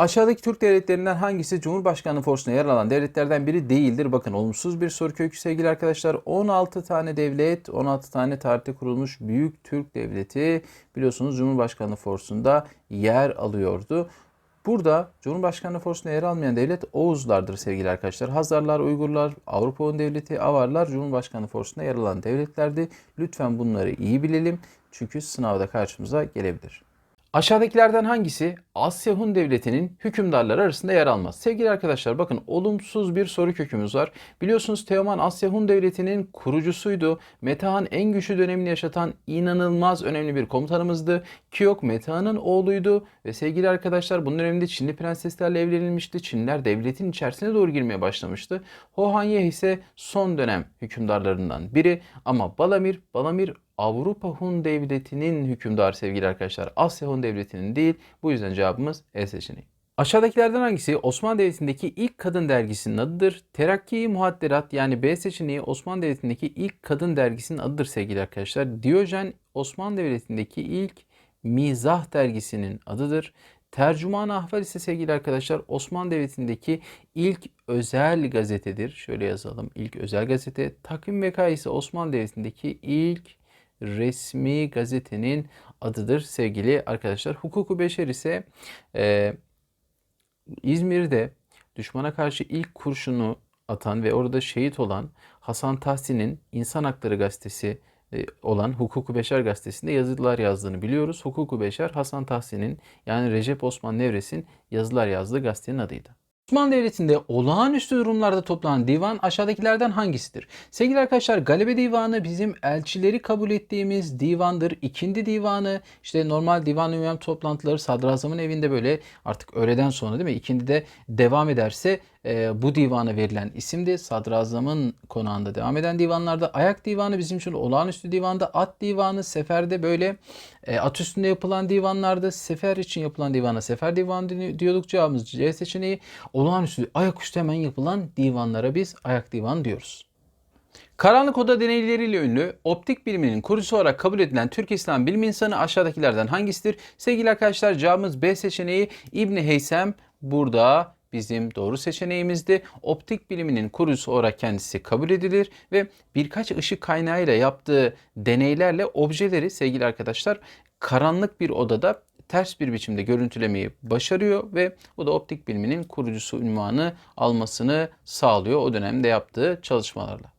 Aşağıdaki Türk devletlerinden hangisi Cumhurbaşkanlığı forsuna yer alan devletlerden biri değildir? Bakın olumsuz bir soru kökü sevgili arkadaşlar. 16 tane devlet, 16 tane tarihte kurulmuş büyük Türk devleti biliyorsunuz Cumhurbaşkanlığı forsunda yer alıyordu. Burada Cumhurbaşkanlığı forsuna yer almayan devlet Oğuzlardır sevgili arkadaşlar. Hazarlar, Uygurlar, Avrupa Un Devleti, Avarlar Cumhurbaşkanlığı forsuna yer alan devletlerdi. Lütfen bunları iyi bilelim çünkü sınavda karşımıza gelebilir. Aşağıdakilerden hangisi Asya Hun Devleti'nin hükümdarları arasında yer almaz? Sevgili arkadaşlar bakın olumsuz bir soru kökümüz var. Biliyorsunuz Teoman Asya Hun Devleti'nin kurucusuydu. Metehan en güçlü dönemini yaşatan inanılmaz önemli bir komutanımızdı. Kiyok Metehan'ın oğluydu ve sevgili arkadaşlar bunun döneminde Çinli prenseslerle evlenilmişti. Çinliler devletin içerisine doğru girmeye başlamıştı. Ho Han Ye ise son dönem hükümdarlarından biri ama Balamir, Balamir Avrupa Hun Devleti'nin hükümdarı sevgili arkadaşlar. Asya Hun Devleti'nin değil. Bu yüzden cevabımız E seçeneği. Aşağıdakilerden hangisi Osmanlı Devleti'ndeki ilk kadın dergisinin adıdır? Terakki Muhadderat yani B seçeneği Osmanlı Devleti'ndeki ilk kadın dergisinin adıdır sevgili arkadaşlar. Diyojen Osmanlı Devleti'ndeki ilk mizah dergisinin adıdır. Tercüman Ahval ise sevgili arkadaşlar Osmanlı Devleti'ndeki ilk özel gazetedir. Şöyle yazalım. İlk özel gazete. Takvim Veka ise Osmanlı Devleti'ndeki ilk resmi gazetenin adıdır sevgili arkadaşlar. Hukuku Beşer ise e, İzmir'de düşmana karşı ilk kurşunu atan ve orada şehit olan Hasan Tahsin'in İnsan Hakları Gazetesi e, olan Hukuku Beşer gazetesinde yazılar yazdığını biliyoruz. Hukuku Beşer Hasan Tahsin'in yani Recep Osman Nevres'in yazılar yazdığı gazetenin adıydı. Osmanlı Devleti'nde olağanüstü durumlarda toplanan divan aşağıdakilerden hangisidir? Sevgili arkadaşlar Galebe Divanı bizim elçileri kabul ettiğimiz divandır. İkindi Divanı işte normal divan üyem toplantıları sadrazamın evinde böyle artık öğleden sonra değil mi? İkindide devam ederse e, bu divana verilen isimdi. Sadrazamın konağında devam eden divanlarda ayak divanı bizim için olağanüstü divanda at divanı seferde böyle e, at üstünde yapılan divanlarda sefer için yapılan divana sefer divanı diyorduk cevabımız C seçeneği. Olağanüstü ayaküstü hemen yapılan divanlara biz ayak divan diyoruz. Karanlık oda deneyleriyle ünlü optik biliminin kurucusu olarak kabul edilen Türk İslam bilim insanı aşağıdakilerden hangisidir? Sevgili arkadaşlar cevabımız B seçeneği İbni Heysem burada bizim doğru seçeneğimizdi. Optik biliminin kurucusu olarak kendisi kabul edilir ve birkaç ışık kaynağıyla yaptığı deneylerle objeleri sevgili arkadaşlar karanlık bir odada ters bir biçimde görüntülemeyi başarıyor ve bu da optik biliminin kurucusu ünvanı almasını sağlıyor o dönemde yaptığı çalışmalarla.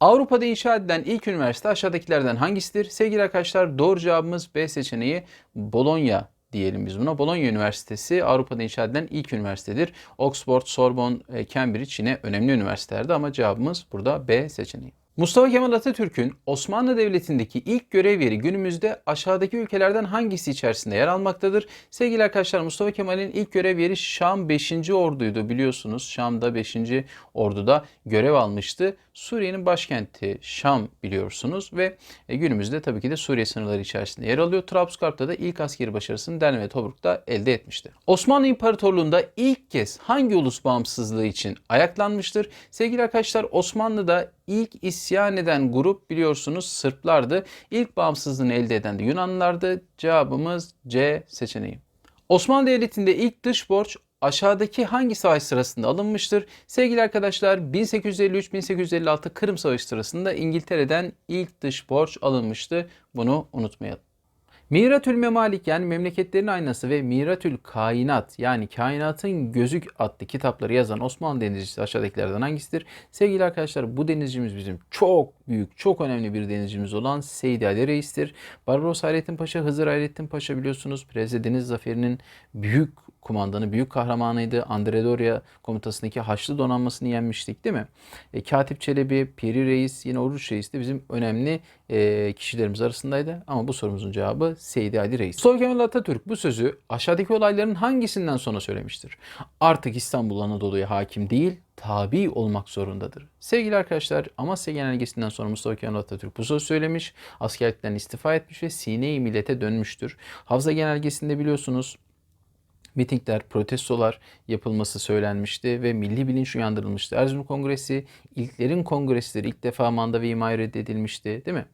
Avrupa'da inşa edilen ilk üniversite aşağıdakilerden hangisidir? Sevgili arkadaşlar doğru cevabımız B seçeneği Bologna diyelim biz buna. Bologna Üniversitesi Avrupa'da inşa edilen ilk üniversitedir. Oxford, Sorbonne, Cambridge yine önemli üniversitelerdi ama cevabımız burada B seçeneği. Mustafa Kemal Atatürk'ün Osmanlı Devleti'ndeki ilk görev yeri günümüzde aşağıdaki ülkelerden hangisi içerisinde yer almaktadır? Sevgili arkadaşlar Mustafa Kemal'in ilk görev yeri Şam 5. Ordu'ydu biliyorsunuz. Şam'da 5. Ordu'da görev almıştı. Suriye'nin başkenti Şam biliyorsunuz ve e, günümüzde tabii ki de Suriye sınırları içerisinde yer alıyor. Trablusgarp'ta da ilk askeri başarısını Derna ve Tobruk'ta elde etmişti. Osmanlı İmparatorluğu'nda ilk kez hangi ulus bağımsızlığı için ayaklanmıştır? Sevgili arkadaşlar Osmanlı'da ilk isyan eden grup biliyorsunuz Sırplardı. İlk bağımsızlığını elde eden de Yunanlılardı. Cevabımız C seçeneği. Osmanlı Devleti'nde ilk dış borç aşağıdaki hangi savaş sırasında alınmıştır? Sevgili arkadaşlar 1853-1856 Kırım Savaşı sırasında İngiltere'den ilk dış borç alınmıştı. Bunu unutmayalım. Miratül Memalik yani Memleketlerin Aynası ve Miratül Kainat yani Kainatın Gözük adlı kitapları yazan Osmanlı denizcisi aşağıdakilerden hangisidir? Sevgili arkadaşlar bu denizcimiz bizim çok büyük, çok önemli bir denizcimiz olan Seydi Ali Reis'tir. Barbaros Hayrettin Paşa, Hızır Hayrettin Paşa biliyorsunuz Preze Deniz Zaferi'nin büyük kumandanı, büyük kahramanıydı. Andre Doria komutasındaki Haçlı donanmasını yenmiştik değil mi? E, Katip Çelebi, Piri Reis, yine Oruç Reis de bizim önemli e, kişilerimiz arasındaydı. Ama bu sorumuzun cevabı Seydi Ali Reis. Mustafa Kemal Atatürk bu sözü aşağıdaki olayların hangisinden sonra söylemiştir? Artık İstanbul Anadolu'ya hakim değil, tabi olmak zorundadır. Sevgili arkadaşlar Amasya Genelgesi'nden sonra Mustafa Kemal Atatürk bu söz söylemiş, askerlikten istifa etmiş ve sine-i millete dönmüştür. Havza Genelgesi'nde biliyorsunuz mitingler, protestolar yapılması söylenmişti ve milli bilinç uyandırılmıştı. Erzurum Kongresi ilklerin kongresidir. İlk defa manda ve imay reddedilmişti değil mi?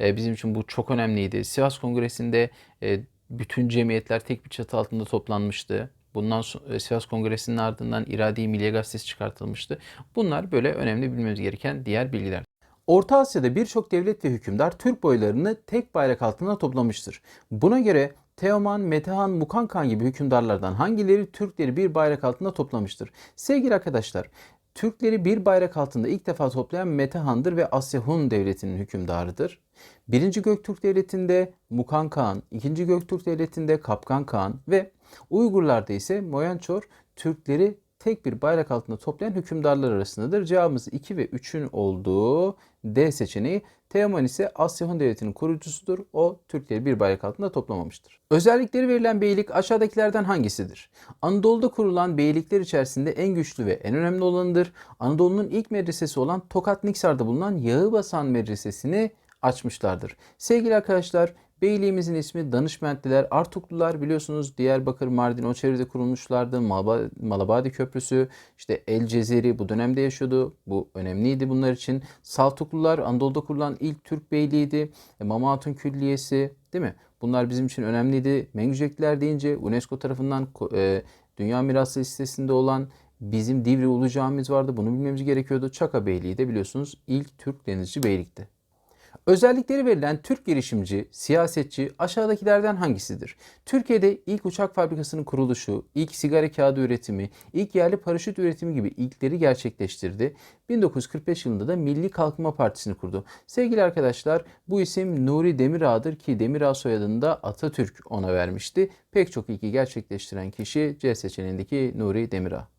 Ee, bizim için bu çok önemliydi. Sivas Kongresi'nde e, bütün cemiyetler tek bir çatı altında toplanmıştı. Bundan sonra Sivas Kongresi'nin ardından İrade-i Milliye Gazetesi çıkartılmıştı. Bunlar böyle önemli bilmemiz gereken diğer bilgiler. Orta Asya'da birçok devlet ve hükümdar Türk boylarını tek bayrak altında toplamıştır. Buna göre Teoman, Metehan, Mukankan gibi hükümdarlardan hangileri Türkleri bir bayrak altında toplamıştır? Sevgili arkadaşlar, Türkleri bir bayrak altında ilk defa toplayan Metehan'dır ve Asya Hun devletinin hükümdarıdır. Birinci Göktürk Devleti'nde Mukan Kağan, ikinci Göktürk Devleti'nde Kapkan Kağan ve Uygurlarda ise Moyançor Türkleri tek bir bayrak altında toplayan hükümdarlar arasındadır. Cevabımız 2 ve 3'ün olduğu D seçeneği. Teoman ise Asya Hun Devleti'nin kurucusudur. O Türkleri bir bayrak altında toplamamıştır. Özellikleri verilen beylik aşağıdakilerden hangisidir? Anadolu'da kurulan beylikler içerisinde en güçlü ve en önemli olanıdır. Anadolu'nun ilk medresesi olan Tokat Niksar'da bulunan Yağıbasan Medresesi'ni açmışlardır. Sevgili arkadaşlar Beyliğimizin ismi Danışmentliler, Artuklular biliyorsunuz Diyarbakır, Mardin o çevrede kurulmuşlardı. Malabadi Köprüsü, işte El Cezeri bu dönemde yaşıyordu. Bu önemliydi bunlar için. Saltuklular Anadolu'da kurulan ilk Türk beyliğiydi. E, Mama Külliyesi değil mi? Bunlar bizim için önemliydi. Mengücekler deyince UNESCO tarafından e, Dünya Mirası listesinde olan bizim Divri Ulu Camimiz vardı. Bunu bilmemiz gerekiyordu. Çaka Beyliği de biliyorsunuz ilk Türk denizci beylikti. Özellikleri verilen Türk girişimci, siyasetçi aşağıdakilerden hangisidir? Türkiye'de ilk uçak fabrikasının kuruluşu, ilk sigara kağıdı üretimi, ilk yerli paraşüt üretimi gibi ilkleri gerçekleştirdi. 1945 yılında da Milli Kalkınma Partisi'ni kurdu. Sevgili arkadaşlar bu isim Nuri Demirağ'dır ki Demirağ soyadını da Atatürk ona vermişti. Pek çok ilki gerçekleştiren kişi C seçeneğindeki Nuri Demirağ.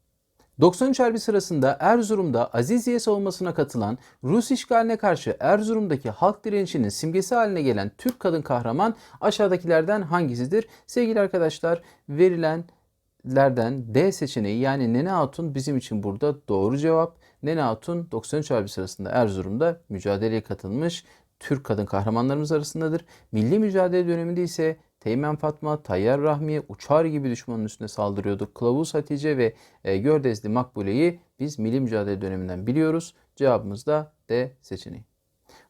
93 Harbi sırasında Erzurum'da Aziziye savunmasına katılan Rus işgaline karşı Erzurum'daki halk direnişinin simgesi haline gelen Türk kadın kahraman aşağıdakilerden hangisidir? Sevgili arkadaşlar verilenlerden D seçeneği yani Nene Hatun bizim için burada doğru cevap. Nene Hatun 93 Harbi sırasında Erzurum'da mücadeleye katılmış Türk kadın kahramanlarımız arasındadır. Milli mücadele döneminde ise Teğmen Fatma, Tayyar Rahmiye, Uçar gibi düşmanın üstüne saldırıyordu. Kılavuz Hatice ve e, Gördezli Makbule'yi biz milli mücadele döneminden biliyoruz. Cevabımız da D seçeneği.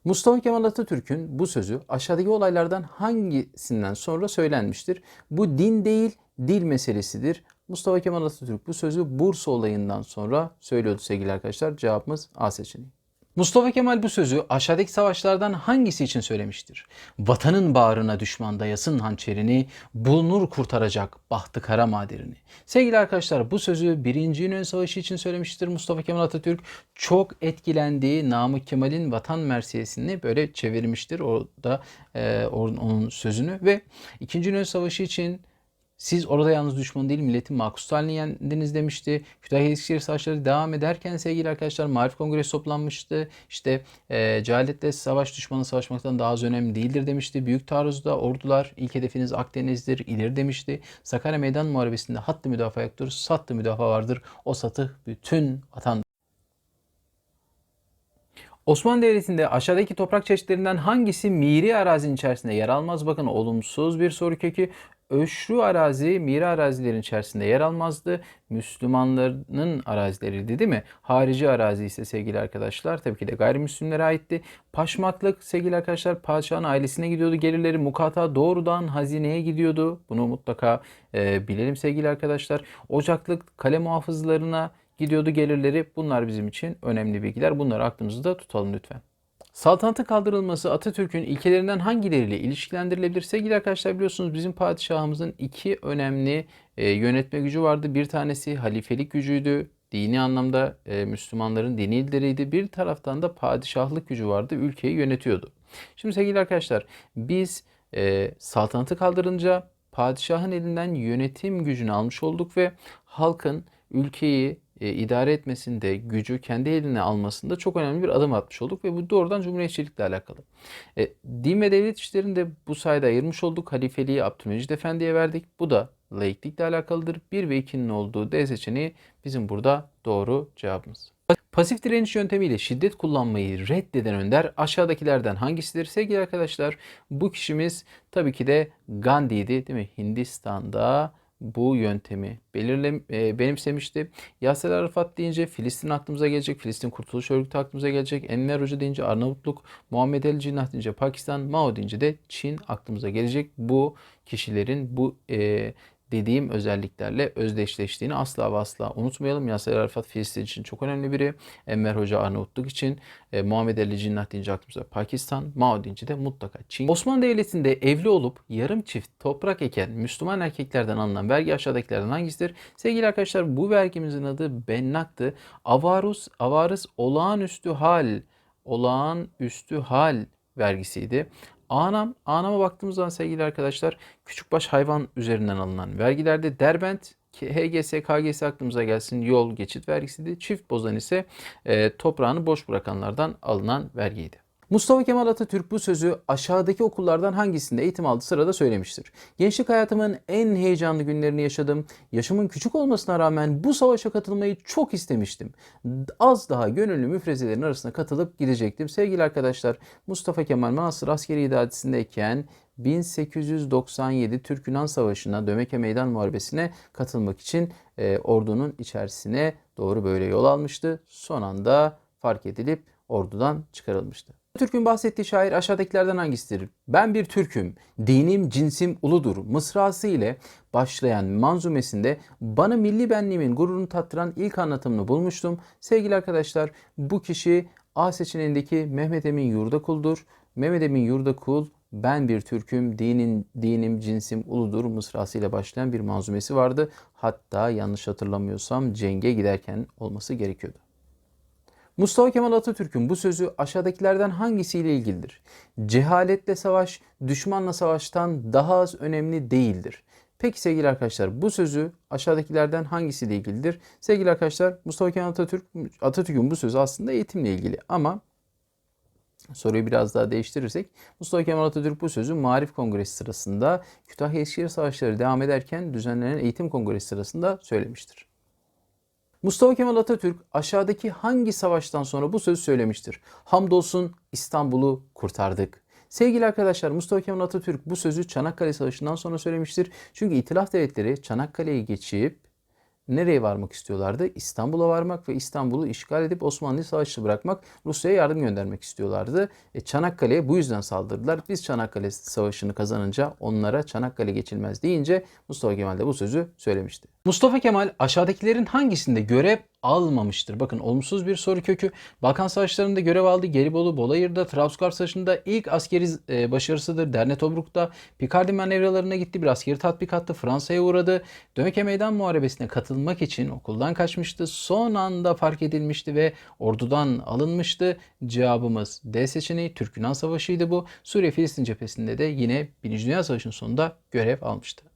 Mustafa Kemal Atatürk'ün bu sözü aşağıdaki olaylardan hangisinden sonra söylenmiştir? Bu din değil, dil meselesidir. Mustafa Kemal Atatürk bu sözü Bursa olayından sonra söylüyordu sevgili arkadaşlar. Cevabımız A seçeneği. Mustafa Kemal bu sözü aşağıdaki savaşlardan hangisi için söylemiştir? Vatanın bağrına düşman dayasın hançerini, bulunur kurtaracak bahtı kara maderini. Sevgili arkadaşlar bu sözü 1. İnönü Savaşı için söylemiştir Mustafa Kemal Atatürk. Çok etkilendiği Namık Kemal'in vatan mersiyesini böyle çevirmiştir orada e, onun sözünü ve 2. İnönü Savaşı için siz orada yalnız düşman değil milletin makustu halini yendiniz demişti. Kütahya Eskişehir Savaşları devam ederken sevgili arkadaşlar Marif Kongresi toplanmıştı. İşte e, cehaletle savaş düşmanı savaşmaktan daha az önemli değildir demişti. Büyük taarruzda ordular ilk hedefiniz Akdeniz'dir ileri demişti. Sakarya Meydan Muharebesi'nde hattı müdafaa yoktur, sattı müdafaa vardır. O satı bütün vatan Osmanlı Devleti'nde aşağıdaki toprak çeşitlerinden hangisi miri arazinin içerisinde yer almaz? Bakın olumsuz bir soru kökü. Öşrü arazi miri arazilerin içerisinde yer almazdı. Müslümanların arazileriydi değil mi? Harici arazi ise sevgili arkadaşlar tabii ki de gayrimüslimlere aitti. Paşmaklık sevgili arkadaşlar padişahın ailesine gidiyordu. Gelirleri mukata doğrudan hazineye gidiyordu. Bunu mutlaka e, bilelim sevgili arkadaşlar. Ocaklık kale muhafızlarına gidiyordu gelirleri. Bunlar bizim için önemli bilgiler. Bunları aklımızda tutalım lütfen. Saltanatın kaldırılması Atatürk'ün ilkelerinden hangileriyle ilişkilendirilebilir? Sevgili arkadaşlar biliyorsunuz bizim padişahımızın iki önemli e, yönetme gücü vardı. Bir tanesi halifelik gücüydü. Dini anlamda e, Müslümanların dini lideriydi. Bir taraftan da padişahlık gücü vardı. Ülkeyi yönetiyordu. Şimdi sevgili arkadaşlar biz e, saltanatı kaldırınca padişahın elinden yönetim gücünü almış olduk ve halkın ülkeyi e, idare etmesinde, gücü kendi eline almasında çok önemli bir adım atmış olduk ve bu doğrudan cumhuriyetçilikle alakalı. E, din ve devlet işlerini de bu sayede ayırmış olduk. Halifeliği Abdülmecid Efendi'ye verdik. Bu da laiklikle alakalıdır. 1 ve 2'nin olduğu D seçeneği bizim burada doğru cevabımız. Pasif direniş yöntemiyle şiddet kullanmayı reddeden önder aşağıdakilerden hangisidir? Sevgili arkadaşlar bu kişimiz tabii ki de Gandhi'ydi değil mi? Hindistan'da bu yöntemi belirle, e, benimsemişti. Yasser Arafat deyince Filistin aklımıza gelecek. Filistin Kurtuluş Örgütü aklımıza gelecek. Enver Hoca deyince Arnavutluk, Muhammed Ali Cinnah deyince Pakistan, Mao deyince de Çin aklımıza gelecek. Bu kişilerin bu e, dediğim özelliklerle özdeşleştiğini asla ve asla unutmayalım. Yasir Arafat Filistin için çok önemli biri. Enver Hoca Arnavutluk için, e, Muhammed Ali Cinnah deyince aklımıza Pakistan, Mao deyince de mutlaka Çin. Osmanlı Devleti'nde evli olup yarım çift toprak eken Müslüman erkeklerden alınan vergi aşağıdakilerden hangisidir? Sevgili arkadaşlar bu vergimizin adı bennaktı. Avarus, avarız olağanüstü hal, olağanüstü hal vergisiydi. Anam, anama baktığımız zaman sevgili arkadaşlar küçükbaş hayvan üzerinden alınan vergilerde derbent, HGS, KGS aklımıza gelsin yol geçit vergisiydi. Çift bozan ise e, toprağını boş bırakanlardan alınan vergiydi. Mustafa Kemal Atatürk bu sözü aşağıdaki okullardan hangisinde eğitim aldığı sırada söylemiştir. Gençlik hayatımın en heyecanlı günlerini yaşadım. Yaşımın küçük olmasına rağmen bu savaşa katılmayı çok istemiştim. Az daha gönüllü müfrezelerin arasına katılıp gidecektim. Sevgili arkadaşlar Mustafa Kemal Manastır Askeri İdaresi'ndeyken 1897 Türk-Yunan Savaşı'na Dömeke Meydan Muharebesi'ne katılmak için e, ordunun içerisine doğru böyle yol almıştı. Son anda fark edilip ordudan çıkarılmıştı. Türk'ün bahsettiği şair aşağıdakilerden hangisidir? Ben bir Türk'üm, dinim cinsim uludur mısrası ile başlayan manzumesinde bana milli benliğimin gururunu tattıran ilk anlatımını bulmuştum. Sevgili arkadaşlar bu kişi A seçeneğindeki Mehmet Emin Yurdakul'dur. Mehmet Emin Yurdakul ben bir Türk'üm, dinin, dinim, cinsim uludur mısrası ile başlayan bir manzumesi vardı. Hatta yanlış hatırlamıyorsam cenge giderken olması gerekiyordu. Mustafa Kemal Atatürk'ün bu sözü aşağıdakilerden hangisiyle ilgilidir? Cehaletle savaş, düşmanla savaştan daha az önemli değildir. Peki sevgili arkadaşlar bu sözü aşağıdakilerden hangisiyle ilgilidir? Sevgili arkadaşlar Mustafa Kemal Atatürk Atatürk'ün bu sözü aslında eğitimle ilgili ama soruyu biraz daha değiştirirsek Mustafa Kemal Atatürk bu sözü Marif Kongresi sırasında Kütahya Eskişehir Savaşları devam ederken düzenlenen eğitim kongresi sırasında söylemiştir. Mustafa Kemal Atatürk aşağıdaki hangi savaştan sonra bu sözü söylemiştir? Hamdolsun İstanbul'u kurtardık. Sevgili arkadaşlar Mustafa Kemal Atatürk bu sözü Çanakkale Savaşı'ndan sonra söylemiştir. Çünkü İtilaf Devletleri Çanakkale'yi geçip nereye varmak istiyorlardı? İstanbul'a varmak ve İstanbul'u işgal edip Osmanlı'yı savaşçı bırakmak, Rusya'ya yardım göndermek istiyorlardı. E, Çanakkale'ye bu yüzden saldırdılar. Biz Çanakkale Savaşı'nı kazanınca onlara Çanakkale geçilmez deyince Mustafa Kemal de bu sözü söylemişti. Mustafa Kemal aşağıdakilerin hangisinde görev almamıştır? Bakın olumsuz bir soru kökü. Balkan Savaşları'nda görev aldı. Gelibolu, Bolayır'da, Trabzgar Savaşı'nda ilk askeri e, başarısıdır. Derne Tobruk'ta Picardy manevralarına gitti. Bir askeri tatbikattı. Fransa'ya uğradı. Dömeke Meydan Muharebesi'ne katılmak için okuldan kaçmıştı. Son anda fark edilmişti ve ordudan alınmıştı. Cevabımız D seçeneği. Türk-Yunan Savaşı'ydı bu. Suriye-Filistin cephesinde de yine 1. Dünya Savaşı'nın sonunda görev almıştı.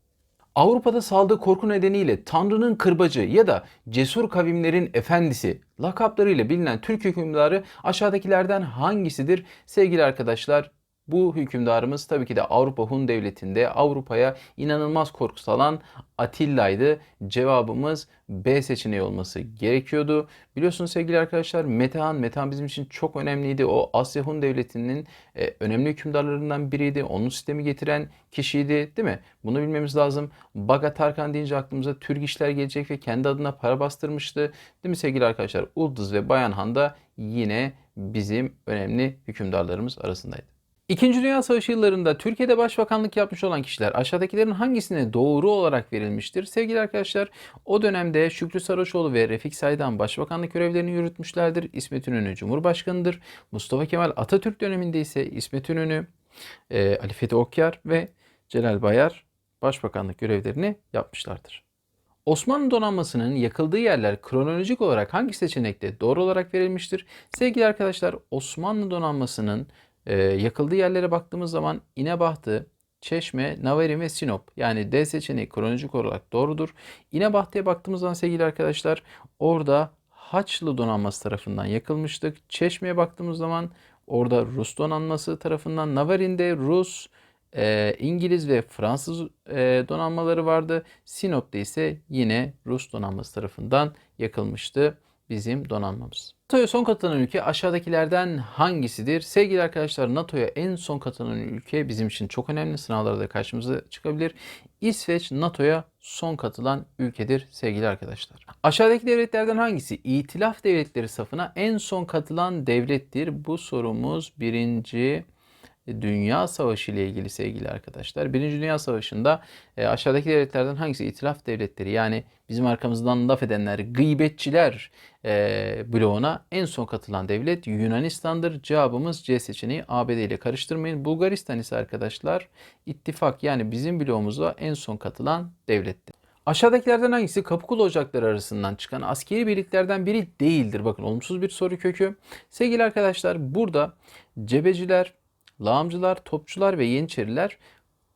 Avrupa'da saldığı korku nedeniyle Tanrı'nın kırbacı ya da cesur kavimlerin efendisi lakaplarıyla bilinen Türk hükümdarı aşağıdakilerden hangisidir? Sevgili arkadaşlar bu hükümdarımız tabii ki de Avrupa Hun Devleti'nde Avrupa'ya inanılmaz korku salan Atilla'ydı. Cevabımız B seçeneği olması gerekiyordu. Biliyorsunuz sevgili arkadaşlar Metehan, Metehan bizim için çok önemliydi. O Asya Hun Devleti'nin e, önemli hükümdarlarından biriydi. Onun sistemi getiren kişiydi değil mi? Bunu bilmemiz lazım. Baga Tarkan deyince aklımıza Türk işler gelecek ve kendi adına para bastırmıştı. Değil mi sevgili arkadaşlar? Ulduz ve Bayan Han da yine bizim önemli hükümdarlarımız arasındaydı. İkinci Dünya Savaşı yıllarında Türkiye'de başbakanlık yapmış olan kişiler aşağıdakilerin hangisine doğru olarak verilmiştir? Sevgili arkadaşlar o dönemde Şükrü Saraçoğlu ve Refik Saydan başbakanlık görevlerini yürütmüşlerdir. İsmet İnönü Cumhurbaşkanıdır. Mustafa Kemal Atatürk döneminde ise İsmet İnönü, e, Ali Fethi Okyar ve Celal Bayar başbakanlık görevlerini yapmışlardır. Osmanlı donanmasının yakıldığı yerler kronolojik olarak hangi seçenekte doğru olarak verilmiştir? Sevgili arkadaşlar Osmanlı donanmasının e, yakıldığı yerlere baktığımız zaman İnebahtı, Çeşme, Navarin ve Sinop yani D seçeneği kronolojik olarak doğrudur. İnebahtı'ya baktığımız zaman sevgili arkadaşlar orada Haçlı donanması tarafından yakılmıştık. Çeşme'ye baktığımız zaman orada Rus donanması tarafından Navarin'de Rus, e, İngiliz ve Fransız e, donanmaları vardı. Sinop'ta ise yine Rus donanması tarafından yakılmıştı bizim donanmamız. NATO'ya son katılan ülke aşağıdakilerden hangisidir? Sevgili arkadaşlar NATO'ya en son katılan ülke bizim için çok önemli. Sınavlarda karşımıza çıkabilir. İsveç NATO'ya son katılan ülkedir sevgili arkadaşlar. Aşağıdaki devletlerden hangisi İtilaf devletleri safına en son katılan devlettir? Bu sorumuz birinci Dünya Savaşı ile ilgili sevgili arkadaşlar. Birinci Dünya Savaşı'nda e, aşağıdaki devletlerden hangisi itilaf devletleri yani bizim arkamızdan laf edenler, gıybetçiler e, bloğuna en son katılan devlet Yunanistan'dır. Cevabımız C seçeneği ABD ile karıştırmayın. Bulgaristan ise arkadaşlar ittifak yani bizim bloğumuza en son katılan devlettir. Aşağıdakilerden hangisi Kapıkulu Ocakları arasından çıkan askeri birliklerden biri değildir? Bakın olumsuz bir soru kökü. Sevgili arkadaşlar burada cebeciler, lağımcılar, topçular ve yeniçeriler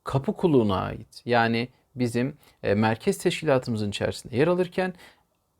Kapıkulu'na ait. Yani bizim e, merkez teşkilatımızın içerisinde yer alırken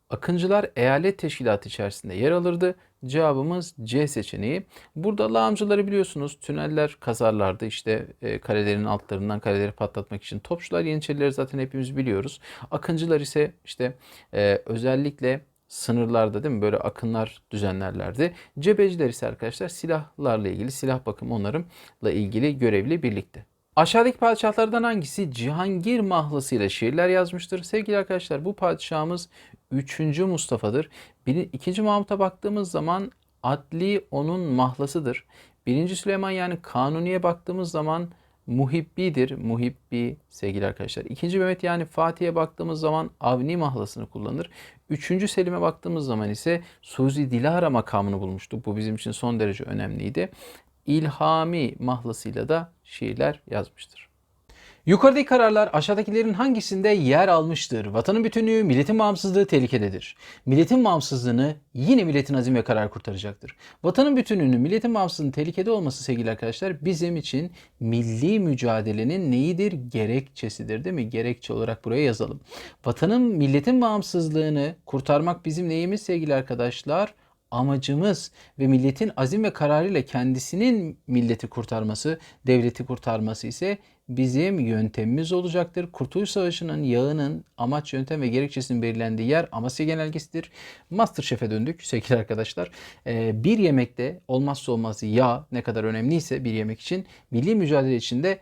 Akıncılar eyalet teşkilatı içerisinde yer alırdı. Cevabımız C seçeneği. Burada lağımcıları biliyorsunuz tüneller kazarlardı. İşte e, kalelerin altlarından kaleleri patlatmak için. Topçular Yeniçerileri zaten hepimiz biliyoruz. Akıncılar ise işte e, özellikle sınırlarda değil mi böyle akınlar düzenlerlerdi. Cebeciler ise arkadaşlar silahlarla ilgili silah bakım onarımla ilgili görevli birlikte. Aşağıdaki padişahlardan hangisi Cihangir mahlasıyla şiirler yazmıştır? Sevgili arkadaşlar bu padişahımız 3. Mustafa'dır. Bir, 2. Mahmut'a baktığımız zaman adli onun mahlasıdır. 1. Süleyman yani Kanuni'ye baktığımız zaman Muhibbi'dir. Muhibbi sevgili arkadaşlar. 2. Mehmet yani Fatih'e baktığımız zaman Avni mahlasını kullanır. 3. Selim'e baktığımız zaman ise Suzi Dilara makamını bulmuştu. Bu bizim için son derece önemliydi. İlhami mahlasıyla da şiirler yazmıştır. Yukarıdaki kararlar aşağıdakilerin hangisinde yer almıştır? Vatanın bütünlüğü, milletin bağımsızlığı tehlikededir. Milletin bağımsızlığını yine milletin azim ve karar kurtaracaktır. Vatanın bütünlüğünün, milletin bağımsızlığının tehlikede olması sevgili arkadaşlar bizim için milli mücadelenin neyidir? Gerekçesidir değil mi? Gerekçe olarak buraya yazalım. Vatanın, milletin bağımsızlığını kurtarmak bizim neyimiz sevgili arkadaşlar? amacımız ve milletin azim ve kararıyla kendisinin milleti kurtarması, devleti kurtarması ise bizim yöntemimiz olacaktır. Kurtuluş Savaşı'nın yağının amaç, yöntem ve gerekçesinin belirlendiği yer Amasya Genelgesi'dir. Masterchef'e döndük sevgili arkadaşlar. Ee, bir yemekte olmazsa olmazı yağ ne kadar önemliyse bir yemek için milli mücadele içinde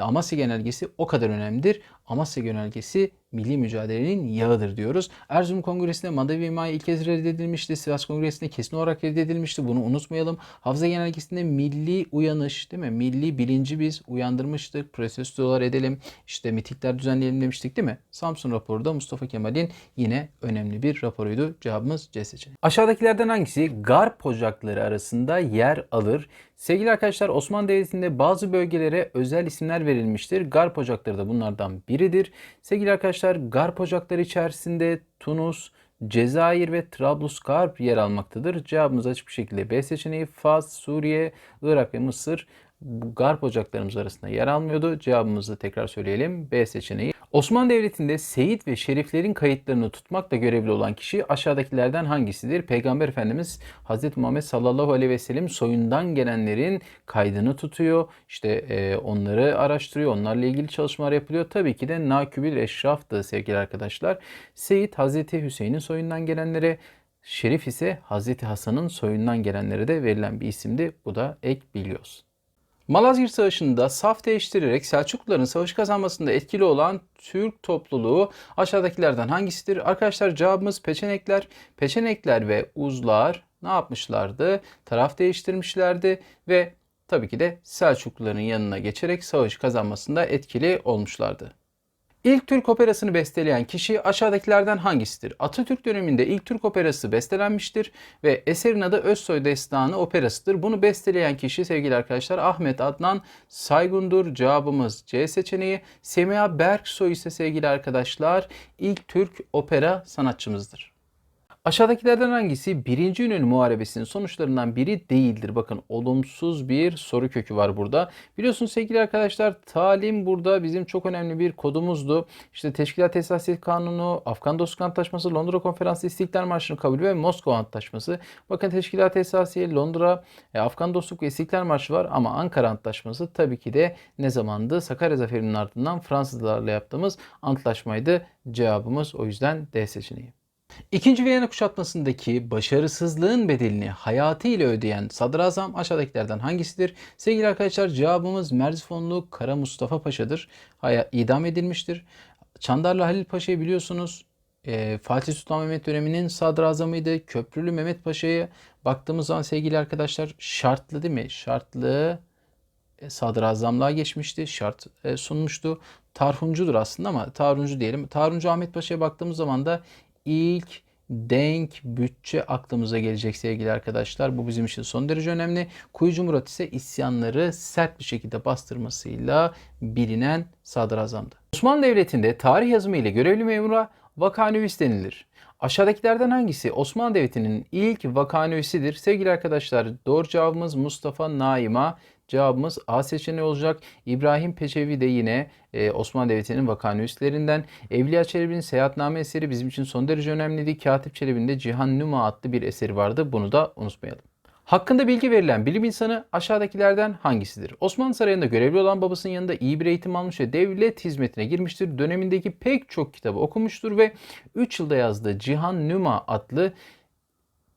Amasya Genelgesi o kadar önemlidir. Amasya Genelgesi milli mücadelenin yağıdır diyoruz. Erzurum Kongresi'nde Madavi İmai ilk kez reddedilmişti. Sivas Kongresi'nde kesin olarak reddedilmişti. Bunu unutmayalım. Hafıza Genelgesi'nde milli uyanış değil mi? Milli bilinci biz uyandırmıştık. Protestolar edelim. İşte mitikler düzenleyelim demiştik değil mi? Samsun raporu da Mustafa Kemal'in yine önemli bir raporuydu. Cevabımız C seçeneği. Aşağıdakilerden hangisi Garp ocakları arasında yer alır? Sevgili arkadaşlar Osmanlı Devleti'nde bazı bölgelere özel isimler verilmiştir. Garp ocakları da bunlardan biridir. Sevgili arkadaşlar Garp ocakları içerisinde Tunus, Cezayir ve Trablusgarp yer almaktadır. Cevabımız açık bir şekilde B seçeneği Fas, Suriye, Irak ve Mısır garp ocaklarımız arasında yer almıyordu. Cevabımızı tekrar söyleyelim. B seçeneği. Osmanlı Devleti'nde Seyit ve Şeriflerin kayıtlarını tutmakla görevli olan kişi aşağıdakilerden hangisidir? Peygamber Efendimiz Hz. Muhammed sallallahu aleyhi ve sellem soyundan gelenlerin kaydını tutuyor. İşte e, onları araştırıyor. Onlarla ilgili çalışmalar yapılıyor. Tabii ki de Nakübül Eşraf'tı sevgili arkadaşlar. Seyit Hz. Hüseyin'in soyundan gelenlere, Şerif ise Hz. Hasan'ın soyundan gelenlere de verilen bir isimdi. Bu da ek biliyorsun. Malazgirt Savaşı'nda saf değiştirerek Selçukluların savaş kazanmasında etkili olan Türk topluluğu aşağıdakilerden hangisidir? Arkadaşlar cevabımız Peçenekler. Peçenekler ve Uzlar ne yapmışlardı? Taraf değiştirmişlerdi ve tabii ki de Selçukluların yanına geçerek savaş kazanmasında etkili olmuşlardı. İlk Türk operasını besteleyen kişi aşağıdakilerden hangisidir? Atatürk döneminde ilk Türk operası bestelenmiştir ve eserin adı Özsoy Destanı operasıdır. Bunu besteleyen kişi sevgili arkadaşlar Ahmet Adnan Saygundur. Cevabımız C seçeneği. Semiha Berksoy ise sevgili arkadaşlar ilk Türk opera sanatçımızdır. Aşağıdakilerden hangisi birinci İnönü Muharebesi'nin sonuçlarından biri değildir? Bakın olumsuz bir soru kökü var burada. Biliyorsunuz sevgili arkadaşlar talim burada bizim çok önemli bir kodumuzdu. İşte Teşkilat Esasiyet Kanunu, Afgan Dostluk Antlaşması, Londra Konferansı İstiklal Marşı'nın kabulü ve Moskova Antlaşması. Bakın Teşkilat Esasiye, Londra, e, Afgan Dostluk ve İstiklal Marşı var ama Ankara Antlaşması tabii ki de ne zamandı? Sakarya Zaferi'nin ardından Fransızlarla yaptığımız antlaşmaydı. Cevabımız o yüzden D seçeneği. İkinci Viyana kuşatmasındaki başarısızlığın bedelini hayatıyla ödeyen sadrazam aşağıdakilerden hangisidir? Sevgili arkadaşlar cevabımız Merzifonlu Kara Mustafa Paşa'dır. Haya, idam edilmiştir. Çandarlı Halil Paşa'yı biliyorsunuz. E, Fatih Sultan Mehmet döneminin sadrazamıydı. Köprülü Mehmet Paşa'ya baktığımız zaman sevgili arkadaşlar şartlı değil mi? Şartlı e, sadrazamlığa geçmişti. Şart e, sunmuştu. Tarhuncudur aslında ama Tarhuncu diyelim. Tarhuncu Ahmet Paşa'ya baktığımız zaman da ilk denk bütçe aklımıza gelecek sevgili arkadaşlar. Bu bizim için son derece önemli. Kuyucu Murat ise isyanları sert bir şekilde bastırmasıyla bilinen sadrazamdı. Osmanlı Devleti'nde tarih yazımı ile görevli memura vakanüvis denilir. Aşağıdakilerden hangisi Osmanlı Devleti'nin ilk vakanüvisidir? Sevgili arkadaşlar doğru cevabımız Mustafa Naima. Cevabımız A seçeneği olacak. İbrahim Peçevi de yine e, Osmanlı Devleti'nin vakanüvislerinden. Evliya Çelebi'nin Seyahatname eseri bizim için son derece önemliydi. Katip Çelebi'nin de Cihan Numa adlı bir eseri vardı. Bunu da unutmayalım. Hakkında bilgi verilen bilim insanı aşağıdakilerden hangisidir? Osmanlı Sarayı'nda görevli olan babasının yanında iyi bir eğitim almış ve devlet hizmetine girmiştir. Dönemindeki pek çok kitabı okumuştur ve 3 yılda yazdığı Cihan Numa adlı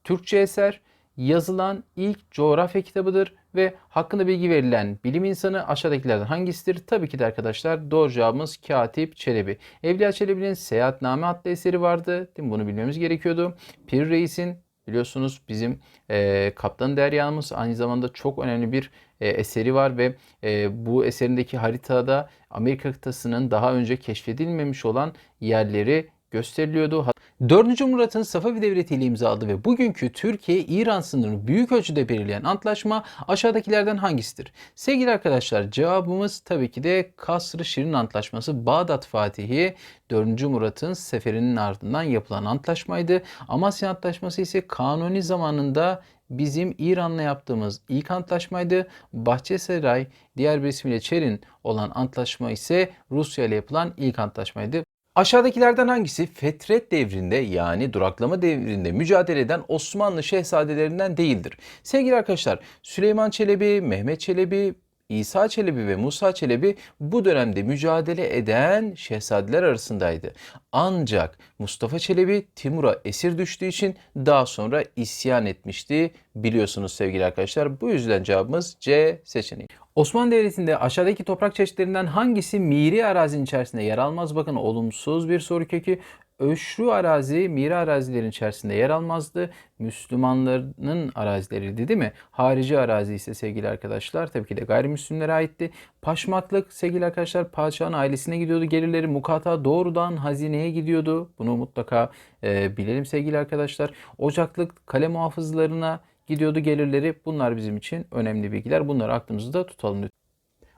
Türkçe eser yazılan ilk coğrafya kitabıdır ve hakkında bilgi verilen bilim insanı aşağıdakilerden hangisidir? Tabii ki de arkadaşlar doğru cevabımız Katip Çelebi. Evliya Çelebi'nin Seyahatname adlı eseri vardı. Değil mi? Bunu bilmemiz gerekiyordu. Pir Reis'in biliyorsunuz bizim e, Kaptan Derya'mız aynı zamanda çok önemli bir e, eseri var ve e, bu eserindeki haritada Amerika kıtasının daha önce keşfedilmemiş olan yerleri gösteriliyordu. 4. Murat'ın Safavi Devleti ile imzaladığı ve bugünkü Türkiye-İran sınırını büyük ölçüde belirleyen antlaşma aşağıdakilerden hangisidir? Sevgili arkadaşlar cevabımız tabii ki de Kasr-ı Şirin Antlaşması Bağdat Fatihi 4. Murat'ın seferinin ardından yapılan antlaşmaydı. Amasya Antlaşması ise Kanuni zamanında bizim İran'la yaptığımız ilk antlaşmaydı. Bahçesaray diğer bir ismiyle Çerin olan antlaşma ise Rusya ile yapılan ilk antlaşmaydı. Aşağıdakilerden hangisi Fetret devrinde yani duraklama devrinde mücadele eden Osmanlı şehzadelerinden değildir? Sevgili arkadaşlar Süleyman Çelebi, Mehmet Çelebi, İsa Çelebi ve Musa Çelebi bu dönemde mücadele eden şehzadeler arasındaydı. Ancak Mustafa Çelebi Timur'a esir düştüğü için daha sonra isyan etmişti. Biliyorsunuz sevgili arkadaşlar. Bu yüzden cevabımız C seçeneği. Osmanlı Devleti'nde aşağıdaki toprak çeşitlerinden hangisi miri arazinin içerisinde yer almaz? Bakın olumsuz bir soru kökü. Öşrü arazi miri arazilerin içerisinde yer almazdı. Müslümanların arazileriydi değil mi? Harici arazi ise sevgili arkadaşlar tabii ki de gayrimüslimlere aitti. Paşmaklık sevgili arkadaşlar padişahın ailesine gidiyordu. Gelirleri mukata doğrudan hazineye gidiyordu. Bunu mutlaka e, bilelim sevgili arkadaşlar. Ocaklık kale muhafızlarına gidiyordu gelirleri. Bunlar bizim için önemli bilgiler. Bunları aklımızda tutalım lütfen.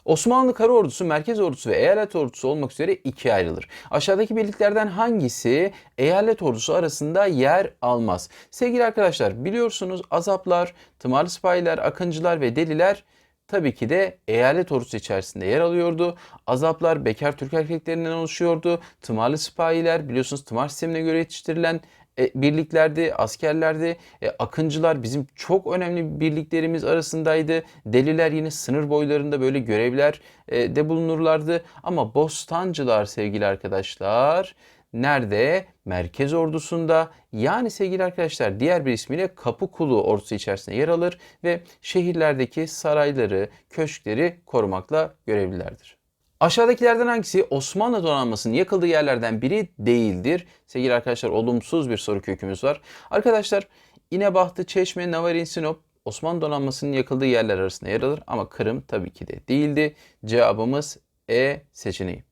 Osmanlı Kara Ordusu, Merkez Ordusu ve Eyalet Ordusu olmak üzere ikiye ayrılır. Aşağıdaki birliklerden hangisi Eyalet Ordusu arasında yer almaz? Sevgili arkadaşlar biliyorsunuz azaplar, tımarlı sipahiler, akıncılar ve deliler tabii ki de eyalet ordusu içerisinde yer alıyordu. Azaplar bekar Türk erkeklerinden oluşuyordu. Tımarlı sipahiler biliyorsunuz tımar sistemine göre yetiştirilen e, birliklerdi, askerlerdi. E, akıncılar bizim çok önemli birliklerimiz arasındaydı. Deliler yine sınır boylarında böyle görevler e, de bulunurlardı. Ama bostancılar sevgili arkadaşlar nerede? Merkez ordusunda yani sevgili arkadaşlar diğer bir ismiyle Kapı Kulu ordusu içerisinde yer alır ve şehirlerdeki sarayları, köşkleri korumakla görevlilerdir. Aşağıdakilerden hangisi Osmanlı donanmasının yakıldığı yerlerden biri değildir? Sevgili arkadaşlar olumsuz bir soru kökümüz var. Arkadaşlar İnebahtı, Çeşme, Navarin, Sinop Osmanlı donanmasının yakıldığı yerler arasında yer alır ama Kırım tabii ki de değildi. Cevabımız E seçeneği.